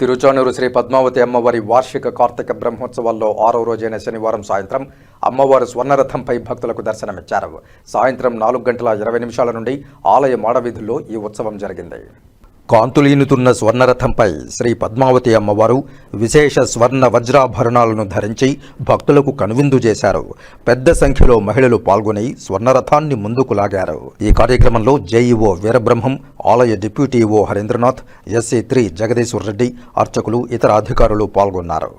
తిరుచానూరు శ్రీ పద్మావతి అమ్మవారి వార్షిక కార్తీక బ్రహ్మోత్సవాల్లో ఆరో రోజైన శనివారం సాయంత్రం అమ్మవారు స్వర్ణరథంపై భక్తులకు దర్శనమిచ్చారు. సాయంత్రం నాలుగు గంటల ఇరవై నిమిషాల నుండి ఆలయ మాడవీధుల్లో ఈ ఉత్సవం జరిగింది. కాంతులీనుతున్న స్వర్ణరథంపై శ్రీ పద్మావతి అమ్మవారు విశేష స్వర్ణ వజ్రాభరణాలను ధరించి భక్తులకు కనువిందు చేశారు. పెద్ద సంఖ్యలో మహిళలు పాల్గొని స్వర్ణరథాన్ని ముందుకు లాగారు. ఈ కార్యక్రమంలో జేఈఓ వీరబ్రహ్మం ఆలయ డిప్యూటీ ఓ హరీంద్రనాథ్ ఎస్సీ త్రీ జగదీశ్వర్ రెడ్డి అర్చకులు ఇతర అధికారులు పాల్గొన్నారు.